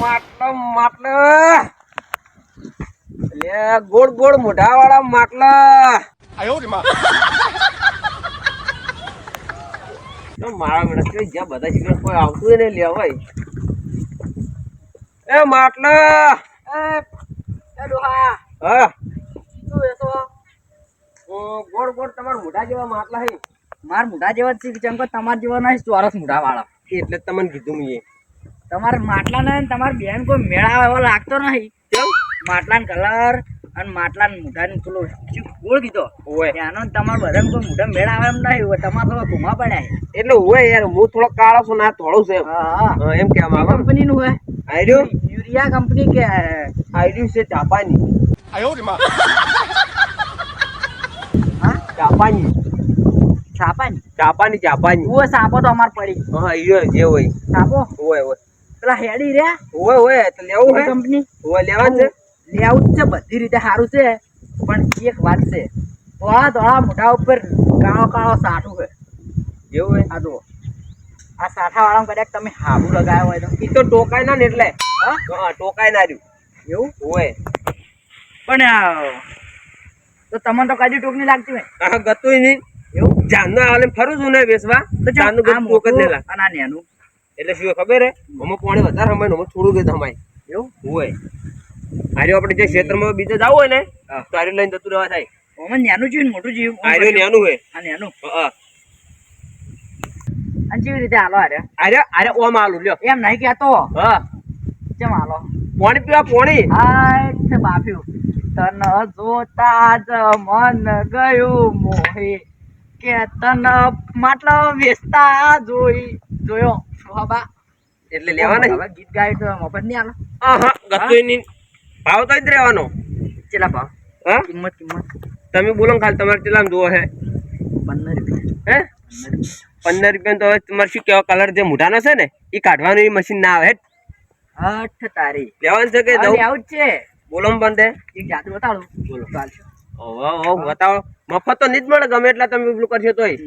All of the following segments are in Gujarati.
માટલો માટલો. એટલે ગોળ ગોળ મોઢા વાળા માટલા તો મારા મેળા જ્યાં બધા શીખર કોઈ આવતું ને લેવાય એ માટલા. હા. ગોળ ગોળ તમારા મોઢા જેવા માટલા હે. મારા મોઢા જેવા જ છે ચમકો તમારા જેવા ના ચોરસ મોઢા વાળા એટલે તમને કીધું મેં. તમારા માટલાના તમારે બેન કોઈ મેળા એવો લાગતો નહીં. કેવું? માટલાન કલર અને માટલા મૂઢાને પેલો ગોળ કીધો? હોય આનો તમારે બધાને કોઈ મૂઢા મેળ આવે એમ નહીં. હોય તમારે તો ઘુમા પડ્યા એટલે હોય યાર હું થોડો કાળો છું ના થોડો છે એમ. કેમ આવે કંપની નું હોય. આઈડિયો યુરિયા કંપની કે આઈડિયો છે જાપાની. આયો રે હા? જાપાની. જાપાની? જાપાની જાપાની. ઓ સાપો તો અમાર પડી. હા ઈયો જે હોય. સાપો? હોય હોય પેલા હેડી રે હોય હોય તો લેવું હે? કંપની હોય લેવા છે. લેવું છે બધી રીતે સારું છે. પણ એક વાત છે ધોળા ધોળા મોઢા ઉપર કાળો કાળો સાઠું છે. એવું હોય આ જુઓ. આ સાઠા વાળા કદાચ તમે હાબુ લગાવ્યો હોય તો. એ તો ટોકાય ના ને એટલે. હા? હા ટોકાય ના રહ્યું એવું? હોય પણ તો તમને તો કદી ટોક નહીં લાગતી હોય. હા ગતું નહીં. એવું? જાનનો આલે ફરું છું ને વેસવા. તો જાનનું ગતું ટોક જ નહીં લાગે. અને આ નેનું. એટલે શું ખબર હે? અમુક પાણી વધારે સમાય અમુક થોડું કે સમાય એવું હોય. આર્યો આપણે જે ક્ષેત્રમાં બીજે જવું હોય ને તો આર્યો લઈને જતું રહેવા થાય. ઓમન ન્યાનું જોયું મોટું જીવ આર્યો ન્યાનું હોય. આ ન્યાનું. હા અને જેવી રીતે હાલો આર્યો આર્યો આર્યો ઓમ હાલું લ્યો. એમ નહીં કહેતો. હા. કેમ હાલો. પોણી પીવા પોણી. હા છે બાપ્યું તન જોતા જ મન ગયું મોહે. કે તન માટલો વેચતા જોઈ જોયો. શોભા એટલે લેવા નહીં હવે ગીત ગાય તો મફત નહીં આલો હા ગતુંય નહીં ભાવ તો જ રહેવાનો. ચેલા ભાવ? હા? કિંમત કિંમત. તમે બોલો ને ખાલી તમારે કેટલામાં જોવો હે. પંદર રૂપિયા. હે? પંદર રૂપિયા. તો હવે તમારે શું કહેવા કલર જે મોઢાનો છે ને એ કાઢવાનું એ મશીન ના આવે હેટ. હઠ તારી. લેવાનું છે કે આવું જ છે. બોલો બંધ બંધે. એક જાતે બતાડું. બોલો. ચાલશે. ઓહો ઓહો બતાવો. મફત તો નહીં જ મળે ગમે એટલા તમે પેલું કરશો તોય.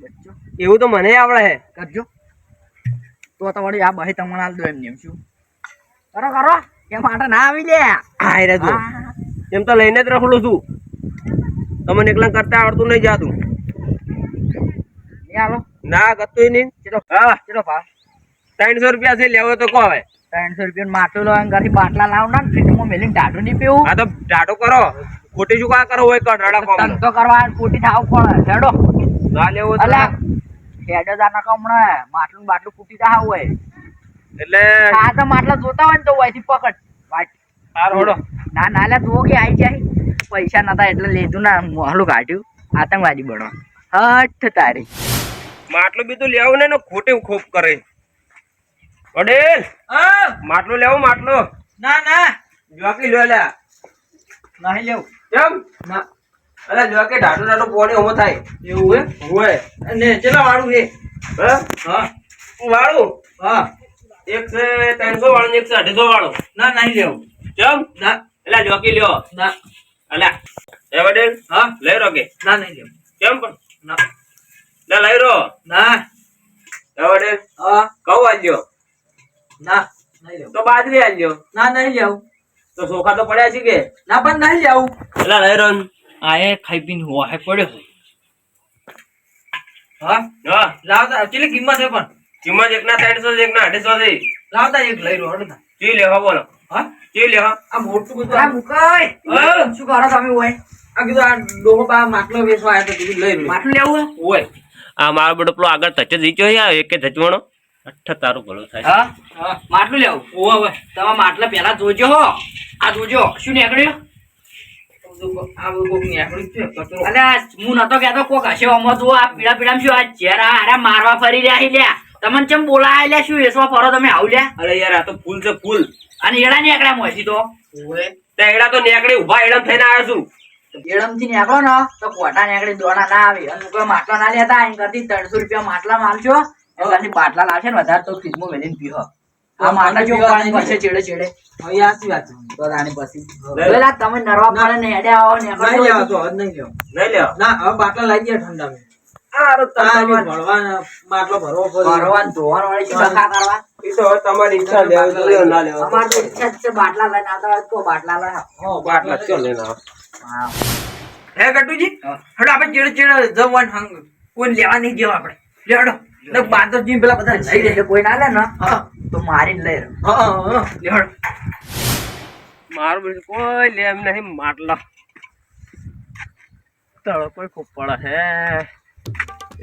બચ્ચો. એવું તો મને આવડે હે. કરજો. તો તો વળી આ બહી તમને આલ દો એમ નેમ શું? કરો કરો. એ માટે ના આવી લે. હાય રે તું એમ તો લઈને જ રખડું છું. તમને એકલા કરતા આવડતું નહીં જાતું. એ હાલો. ના ગતું નહીં. ચલો હા ચલો પા ત્રણસો રૂપિયા છે લેવો તો કહો હવે. ત્રણસો રૂપિયા માટલું લો ઘરથી બાટલા લાવ ના ફ્રીજમાં મેલીને ટાઢું નહીં પીવું. હા તો ટાટો કરો. ખોટી શું કા કરો હોય કઢાડા ધંધો કરવા ખોટી થાવ કોણ હેડો ના લેવો અલા હેડો કમણે માટલું બાટલું ફૂટી જાવ હોય એટલે આ તો માટલા જોતા હોય ને તો અહીંથી પકડ. વાટ સારું હળો ના ના લે તું કે આઈ જાય. પૈસા નતા એટલે લીધું ના મોહલું કાઢ્યું. આતંકવાદી બનો. હઠ તારી. માટલું બીજું લેવું ને ને ખોટી ખોપ કરે. વડેલ માટલું લેવું માટલું? ના ના. જોકી લો લે નહીં લેવું. કેમ ના. અરે જોકે ઢાટો ઢાટો પોણી ઓમો થાય. એવું હે હોય. અને ચેલા વાળું હે? હા. હા વાળું? હા. એક છે ત્રણસો વાળું એક છે અઢીસો વાળું. ના નહીં લેવું. કેમ ના. એટલે જોકી લ્યો. ના. અલા. એ વડે હા? લઈ રોકે ના નહીં લેવું. કેમ પણ? ના. ના લઈ રો ના. એ વડે હા. કહું આલ્યો. ના નહીં લેવું. તો બાજરી આલ્યો. ના નહીં લેવું. તો સોખા તો પડ્યા છે કે? ના પણ નહીં લેવું. એટલે લઈ રો આ ખાઈ પીને હોવા પડ્યો હા હા લાવતા કેટલી કિંમત છે પણ કિંમત એક ના ત્રણસો છે એક ના અઢીસો છે લાવતા એક લઈ રહ્યો અડધા ચી લેવા બોલો હા ચી લેવા આ મોટું બધું આ મુકાય શું કરો તમે હોય આ કીધું આ ડોહો બા માટલો વેચવા આવ્યો તો કીધું લઈ લો માટલું લેવું હોય આ મારો બેટો પેલો આગળ ધચે જીચ્યો છે એક કે ધચવાનો અઠ તારું ભલું થાય હા હા માટલું લેવું ઓવે તમે માટલા પહેલા જોજો હો આ જોજો શું નીકળ્યું મારવા ફરી રહ્યા લ્યા તમને ચમ બોલાય લ્યા શું એસવા ફરો તમે આવ અરે યાર આ તો ફૂલ છે ફૂલ અને એડા નીકળ્યા મોસી તો એડા તો નેકડી ઊભા એડમ થઈને આવ્યો છું એડમથી નીકળો ને તો કોટા નીકળી દોણા ના આવે, અને કોઈ માટલા ના લેતા અહીં કરતી ત્રણસો રૂપિયા માટલા માલશો એટલે બાટલા લાવશે ને વધારે તો ફ્રીજમાં મેલીને પીવો આ માટલા જો પાણી પડશે ચેડે ચેડે તો રાણી પછી. પેલા તમે નરવા પડે ને હેડે આવો ને નહીં લેવા નહીં લેવા. નહીં લેવા. ના હવે બાટલા ગયા ઠંડા મેં હવે કોઈ લેવા નહીં જેવા આપણે. લે હડો. પેલા બધા લઈ લે કોઈ ના લે ને. તો મારીને લઈ રહ્યો. મારું બધું કોઈ લે એમ નહીં, માટલા. કોઈ ખૂબ હે.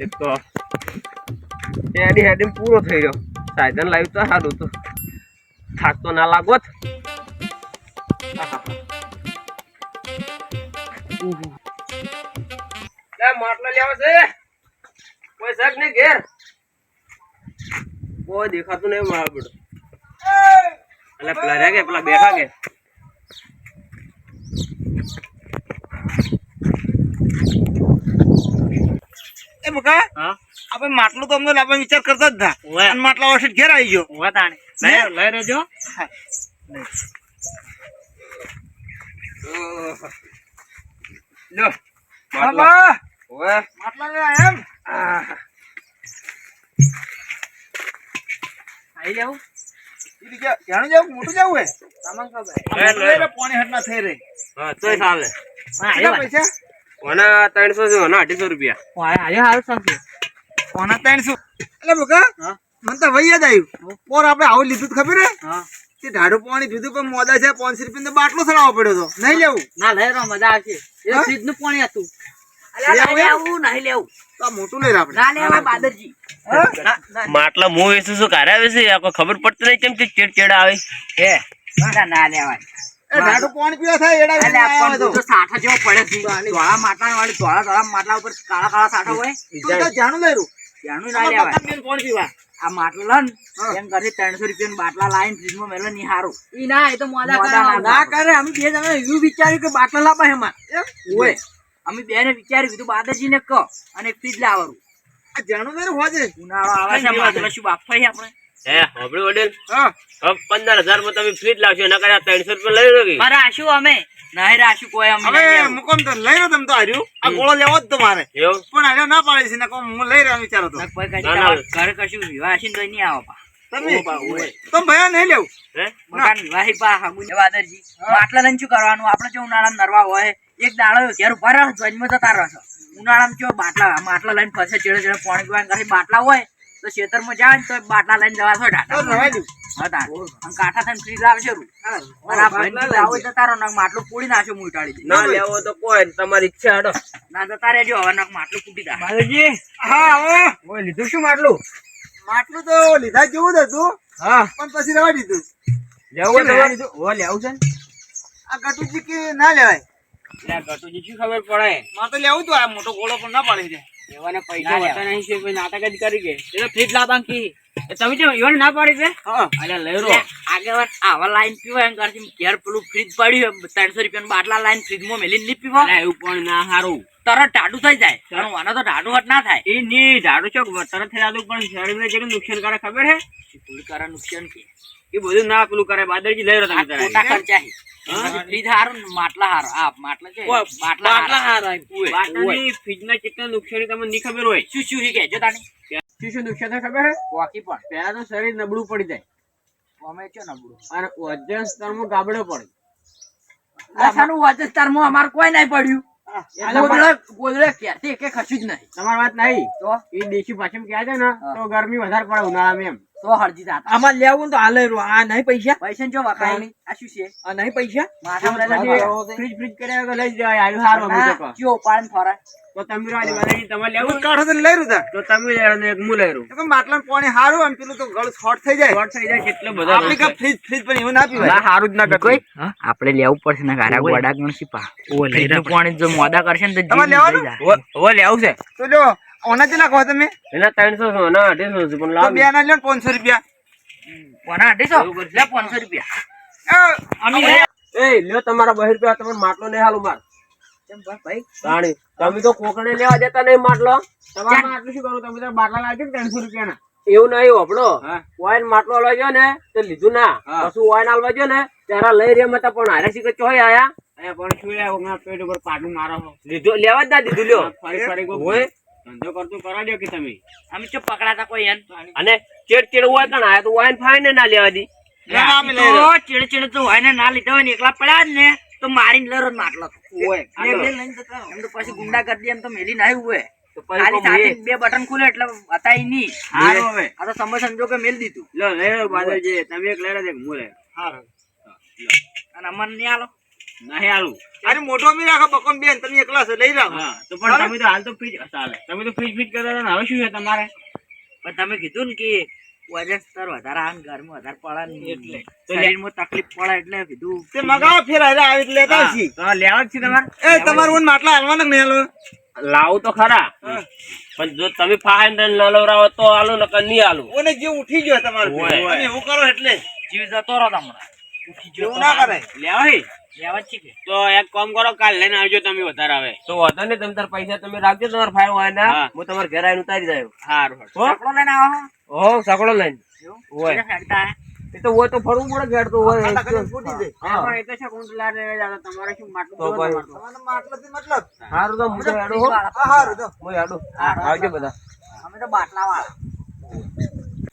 એક તો હેડી હેડી પૂરો થઈ ગયો. સાયદન લાવ્યું તો સારું તો થાક તો ના લાગો જ. માટલા લેવા છે. કોઈ સાહેબ ને ઘેર. કોઈ દેખાતું નહીં મારા બેટો એટલે પેલા રહ્યા કે પેલા બેઠા કે. એ બકા હા? આપણે માટલું તો અમને લાવવાનો વિચાર કરતા જ ના. અને માટલા વર્ષે ઘેર આવી ગયો. તાણે. લઈ રહેજો. લો. માટલો માટલા એમ? ઈ જાણું જાવ મોટું જાવ હે સામાન ખબર. લે, લે. એટલે પોણી હટ થઈ રહી હા તોય ચાલે હા, આઈ કેટલા વાત. પૈસા ઓના ત્રણસો છે ઓના અઢીસો રૂપિયા હા, આઈ હારું સમજ્યું. કોના ત્રણસો એટલે બકા હા. મને તો વહી યાદ આવ્યું પોર આપણે આવું લીધું તો ખબર હે હા. તે ઢાઢું પાણી પીધું પણ મોદા છે પાંચસો રૂપિયા બાટલો સડાવવો પડ્યો તો નહીં લેવું ના લઈ મજા આવશે એ? પાણી હતું લેવું એમ? લેવું નહીં લેવું. તો આ મોટું લઈ આપણે ના લેવાય બાદરજી. ના, ના, માટલા મો વેચું છું કારે આવે છે ખબર પડતી નહીં કેમ કે ચેડ ચેડ આવે. હે ના ના લેવાય. એ ઢાઢું પીવા થાય એડા એટલે કરીને આ આવ્યો પણ તો. તો સાઠા જેવો પડે ધોળા માટલા વાળી ધોળા ધોળા માટલા ઉપર કાળા કાળા સાઠા હોય. તો જાણું લઈ રહ્યું. ના લેવાય. બેન પાણી પીવા. આ માટલું લે એમ કરશે ત્રણસો રૂપિયા બાટલા લાવીને ફ્રીજમાં મેલો નહીં હારું. ઈ ના એ તો મોદા ના ના કરે અમે બે જણા એવું વિચાર્યું કે બાટલા લાવવા એમાં. ઓય અમે બેને વિચાર્યું કીધું બાદાજી ને કહો અને ફ્રીજ લાવવાનું. આ જાણું હોજે. ઉનાળો આવે છે માટલા શું બાફા આપણે હે હોબળી વડેલ. હા. હવે પંદર હજારમાં તમે ફ્રીજ લાવશો એના કરતા ત્રણસો રૂપિયા લઈ લો મારે આશું અમે. નહીં રાશું કોઈ અમે હવે મુકમ તો લઈ રહ્યો તમે તો હાર્યું? આ ગોળો લેવો જ તો મારે. પણ હાર્યો ના પાડે છે હું લઈ રહ્યો વિચારો તો. તમારા ઘરે કશું વિવાહ છે તો નહીં આવો પા. તમે ભયા નહીં લેવું? હે? મકાન વિવાહી પા હાગું ને વાદરજી. માટલા શું કરવાનું? આપણે જો ઉનાળામાં નરવા હોય એક દાડો ઘેર ઊભા રહો જન્મ જતા રહો છો. ઉનાળામાં જો બાટલા માટલા લઈને ફસે ચેડે ચેડે પાણી પીવાનું કરે બાટલા હોય તો ખેતરમાં જાય ને તો બાટલા લઈને જવા છો કાંઠા થઈને ફ્રીજ લાવશે રૂ. અને આ ભાઈને લાવો જતા રહો નક માટલું ફોડી નાખો હું ઉટાડી ના લેવો તો કોઈ તમારી ઈચ્છા હડો. ના જતા રહેજો હવે નક માટલું હા હવે લીધું શું માટલું? માટલું તો લીધા જેવું જ હતું. હા. પણ પછી રવા દીધું. લેવું લેવું? છે આ ગટુજી કે ના લેવાય? ગટુજી શું ખબર પડે? મારે તો લેવું તો આ મોટો ગોળો પણ ના પાડી દે એવાને પૈસા લેવાય. નહીં છે કોઈ નાટક જ કરી કે. એ તો ફ્રીજ લાવવાનું કી. એ તમે કેમ એવાને ના પાડી છે? હા. અલ્યા લઈ એટલે આગળ આવા લાઈન પીવાય એમ કરતી ઘેર પેલું ફ્રીજ પડ્યું ત્રણસો રૂપિયાનું બાટલા લાઈન ફ્રીજમાં મેલીને નહીં પીવો. એવું પણ ના સારું તરત ટાઢું થઈ જાય. આનો તો ટાઢું હટ ના થાય. એ ની ઝાડુ ચોક તરત થઈ જાતું પણ શરીરને જેટલું નુકસાન કરે ખબર હે કરા નુકસાન કે. એ બધું ના પેલું કરે બાદરજી લઈ રહ્યો તમે ખર્ચા માટલા હારું. આ માટલા છે. ઓય, બાટલા હારા. ઓય, ફ્રીજના કેટલા નુકસાની તમને નહીં ખબર હોય? શું શું છે કહેજો તાણી. શું શું નુકસાન ખબર હે? કોકી પણ. પહેલા તો શરીર નબળું પડી જાય. અમે ચો નબળું? અને વજન સ્તરમાં ગાબડો પડે. આ શાનું વાચસ્તારમાં અમારે કોઈ નહીં પડ્યું. જ તમારી વાત નહીં. તો? એ દેશી ભાષામાં કહે છે ને? તો ગરમી વધારે પડે ઉનાળામાં એમ. તો હરજી જાતા. આમાં લેવું તો હાલે રો આ નહીં પૈસા? પૈસા જો વખાય નહીં. આ શું છે? આ નહીં પૈસા? ફરો છે. ફ્રીજ ફ્રીજ કર્યા વગર લઈ જાય આવ્યું સારું અમે તો જો ના, ચિયો ફરાય. તો તમે રાજી બાલાજી તમે લેવું? કાઢો તો લઈ રહ્યું તો. તમે લઈ ને એક મુ લઈ રહ્યો. તો માટલા પાણી હારું અને પેલું તો ગળ શોર્ટ થઈ જાય. શોર્ટ થઈ જાય કેટલો બધો આપણે કે ફ્રીજ ફ્રીજ પણ એવું ના પીવાય. હારું જ ના કરતો. આપણે લેવું પડશે ના ગારા ગોડા ગણસી પા. ફ્રીજનું પાણી જો મોદા કરશે ને તો તમારે લેવાનું? ઓ લેવું છે તો જો ઓના કેટલા કહો તમે? એના ત્રણસો છો ના અઢીસો છે પણ લાવ. બે ના લ્યો પાંચસો રૂપિયા. ઓના અઢીસો? લે પાંચસો રૂપિયા. એ, અમે એ લ્યો તમારા બહિર રૂપિયા તમારે માટલો નહીં હાલું માર કેમ ભાઈ? તાણી તમે તો કોકણે લેવા દેતા નહીં માટલો. તમારે માટલું શું કરું? તમે તો બાટલા લાવજો ને એવું નહીં આપડો વાઈન માટલો લઈ ગયો ને તે લીધું ના. કશું વાઈન આલવા ગયો ને ત્યારે લઈ રહ્યા મતા પણ હારે શીખે ચોય આયા. પણ શું પેટ ઉપર પાટું મારો લીધું લેવા જ ના દીધું લ્યો. ફરી ફરી ધંધો કરતું કરાડ્યો કે તમે. અમે ચો પકડાતા કોઈ એન અને ચેડ ચેડ હોય કણ આયા તો વાઈન ફાઈને ના લેવા દી. ચીડ ચીડ તો હોય ને ના લીધા હોય ને એકલા પડ્યા ને તો મારીને લરો માટલો. એમ તો પછી ગુંડા કરી દે એમ તો મેલી ના હોય. બે બટન ખુલે એટલે હતા નહીં. હારો હવે. આ તો સમય સંજોગે મેલ દીધું. લો લે બાદલજી તમે એક લેડો દે હું લે. અને અમન નહીં આલો નહીં આલું. અરે મોટો મી રાખો બકોન બેન તમે એકલા છો લઈ રાખો હા તો પણ તમે તો હાલ તો ફ્રીજ ચાલે. તમે તો ફ્રીજ ફ્રીજ કરતા હતા હવે શું છે તમારે? પણ તમે કીધું ને કે વજન સ્તર વધારે આવે ને વધારે પડે ને એટલે. શરીરમાં તકલીફ પડે એટલે કીધું. તે મગાવો ફેર હારે આવી એટલે લેતા હા, આવશી. તો આ લેવા જ છે તમારે? એ તમારું ઊન માટલા હાલવાના નહીં હાલવા? લાવું તો ખરા. પણ જો તમે ફાઈન ન લવરાવો તો આલું નકર નહીં આલું ઓને જે ઉઠી ગયો તમારો. તમે એવું કરો એટલે. જીવ જતો રહો તમારા. ઉઠી ગયો ના કરે લેવા તો એક કામ કરો કાલ લઈને આવજો તમે વધારે આવે તો વાંધો તમે તાર પૈસા તમે રાખજો તમારા હોય ના હું તમારા ઘરે આવીને ઉતારી દઉં સારું સકડો લઈને આવો હો સકડો લઈને એવું? ઓય. કેટલા ફેંકતા હે? એ તો હોય તો ફરવું પડે ખેડતો હોય ફૂટી જાય. હા. એ તો છે કુંડલા ને જાતો તમારે શું માટલું તો ભાઈ. તમારું? તમારો માટલાથી મતલબ સારું તો હું તો હો. હા તો હું હેડું. આવજો બધા અમે તો બાટલા વાળા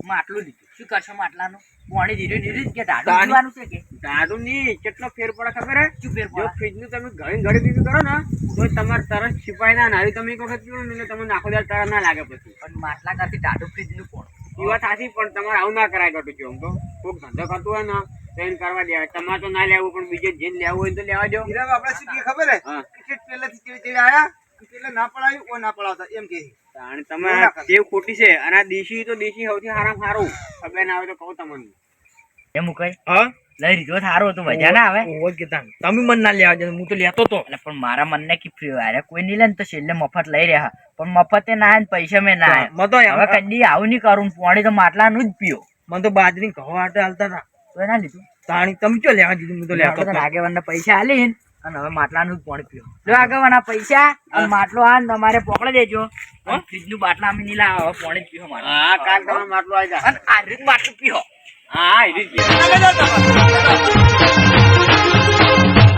માટલું લીધું શું કરશો માટલાનું પાણી ધીરે ધીરે કે ઢાઢું પીવાનું છે કે? દાડુ ની કેટલો ફેર પડે ખબર હે? શું ફેર જો પડે? ફ્રીજનું તમે ઘણી ઘડી પીવી કરો ને તો તમારે તરસ છીપાય ના નાવી તમે એક વખત પીવો ને એટલે તમને આખો દાડ તરસ ના લાગે પછી. પણ માટલા કરતી ઢાઢું ફ્રીજનું કોણ? એ વાત સાચી પણ તમારે આવું ના કરાય કરતું છું આમ તો. કોઈક ધંધો કરતું હોય ને તો કરવા દેવા તમારે તો ના લેવું પણ બીજે જેને લેવું હોય તો લેવા દો. આપણે શું ખબર હે. ક્રિકેટ પહેલેથી ચેડી ચેડી આયા એટલે ના પડાયું કોઈ ના પડાવતા એમ કહે. અને તમે ટેવ ખોટી છે. અને આ દેશી તો દેશી સૌથી સારા સારું ખબર ના આવે તો કહું તમને. એમ કઈ? હા? લઈ લીધો સારો હતો મજા ના આવે. ઓય કીધા તમે મન ના લેવા હું તો લેતો તો. પણ મારા મનને કે ફ્રી વારે કોઈ નહીં લે તો છેલ્લે મફત લઈ રહ્યા. પણ મફતે ના આવે પૈસા મેં ના આવે મતો તો હવે કદી આવું નહીં કરું ને પાણી તો માટલાનું જ પીઓ. મને તો બાજરી ઘઉં આટે હાલતા હતા. તો ના લીધું. તાણી તમે ચો લેવા દીધું? હું તો લેતો તો આગેવાન પૈસા આલી ને. અને હવે માટલાનું જ પાણી પીઓ. જો આગળના પૈસા અને માટલો આ તમારે પકડી દેજો. ફ્રીજનું બાટલા અમે નહીં લાવે હવે પાણી પીઓ મારે હા કાલ તમે માટલો આવી જાય અને આ રીત માટલું પીઓ. હા એ જ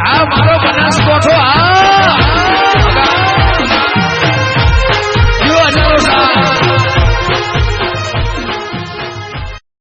આ મારો બનાસકોઠો આ